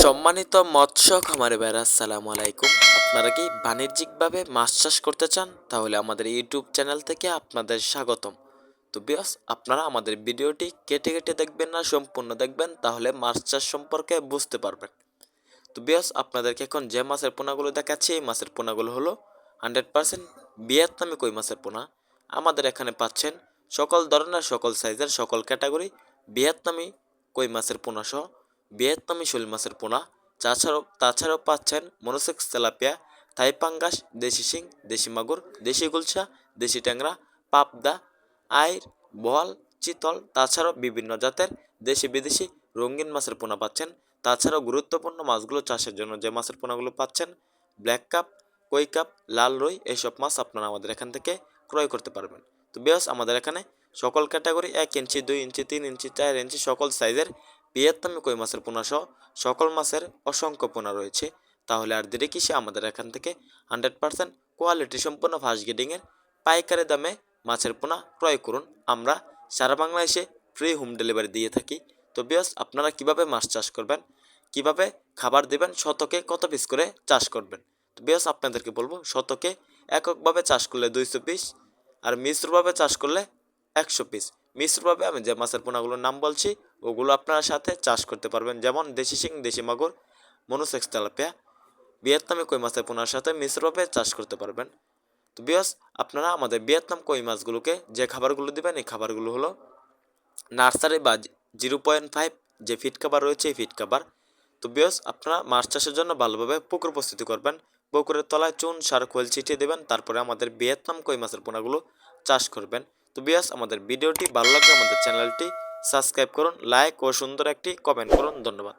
সম্মানিত মৎস্য খামারে ভাইরা আসসালামু আলাইকুম। আপনারা কি বাণিজ্যিকভাবে মাছ চাষ করতে চান? তাহলে আমাদের ইউটিউব চ্যানেল থেকে আপনাদের স্বাগতম। তো বিয়স, আপনারা আমাদের ভিডিওটি কেটে কেটে দেখবেন না, সম্পূর্ণ দেখবেন, তাহলে মাছ চাষ সম্পর্কে বুঝতে পারবেন। তো বিয়স, আপনাদেরকে এখন যে মাছের পোনাগুলো দেখাচ্ছি, এই মাছের পোনাগুলো হলো হান্ড্রেড পার্সেন্ট ভিয়েতনামি কই মাছের পোনা। আমাদের এখানে পাচ্ছেন সকল ধরনের, সকল সাইজের, সকল ক্যাটাগরি ভিয়েতনামি কই মাছের পোনা সহ। ভিয়েতনামি শোল মাছের পোনা, তাছাড়াও তাছাড়াও পাচ্ছেন মনোসেক্স তেলাপিয়া থাইপাঙ্গাস দেশি শিং, দেশি মাগুর, দেশি গুলশা, দেশি ট্যাংরা, পাবদা, আইর, বোয়াল, চিতল, তাছাড়াও বিভিন্ন জাতের দেশি বিদেশি রঙিন মাছের পোনা পাচ্ছেন। তাছাড়াও গুরুত্বপূর্ণ মাছগুলো চাষের জন্য যে মাছের পোনাগুলো পাচ্ছেন, ব্ল্যাক কাপ, কই কাপ, লাল রুই এইসব মাছ আপনারা আমাদের এখান থেকে ক্রয় করতে পারবেন। তো বেশ আমাদের এখানে সকল ক্যাটাগরি এক ইঞ্চি, দুই ইঞ্চি, তিন ইঞ্চি, চার ইঞ্চি সকল সাইজের ভিয়েতনামি কই মাছের পোনা সহ সকল মাছের অসংখ্য পোনা রয়েছে। তাহলে আর দেরি কিসে আমাদের এখান থেকে হান্ড্রেড পার্সেন্ট কোয়ালিটি সম্পন্ন ফার্স্ট গেডিংয়ের পাইকারি দামে মাছের পোনা ক্রয় করুন। আমরা সারা বাংলাদেশে ফ্রি হোম ডেলিভারি দিয়ে থাকি। তো বেশ আপনারা কীভাবে মাছ চাষ করবেন? কীভাবে খাবার দেবেন? শতকে কত পিস করে চাষ করবেন? তো বেশ আপনাদেরকে বলব, শতকে এককভাবে চাষ করলে দুইশো পিস আর মিশ্রভাবে চাষ করলে একশো পিস মিশ্রভাবে আমি যে মাছের পোনাগুলোর নাম বলছি, ওগুলো আপনার সাথে চাষ করতে পারবেন। যেমন দেশি শিং, দেশি মাগুর, মনোসেক্স তেলাপিয়া, ভিয়েতনামি কই মাছের পোনার সাথে মিশ্রভাবে চাষ করতে পারবেন। তো বিয়স আপনারা আমাদের ভিয়েতনাম কই মাছগুলোকে যে খাবারগুলো দেবেন, এই খাবারগুলো হলো নার্সারি বা জিরো পয়েন্ট ফাইভ যে ফিট খাবার রয়েছে, এই ফিট খাবার। তো বিয়স আপনারা মাছ চাষের জন্য ভালোভাবে পুকুর প্রস্তুতি করবেন। পুকুরের তলায় চুন, সার, খোল ছিটিয়ে দেবেন, তারপরে আমাদের ভিয়েতনাম কই মাছের পোনাগুলো চাষ করবেন। তো বিয়াস, আমাদের ভিডিওটি ভালো লাগলে আমাদের চ্যানেলটি সাবস্ক্রাইব করুন, লাইক ও সুন্দর একটি কমেন্ট করুন। ধন্যবাদ।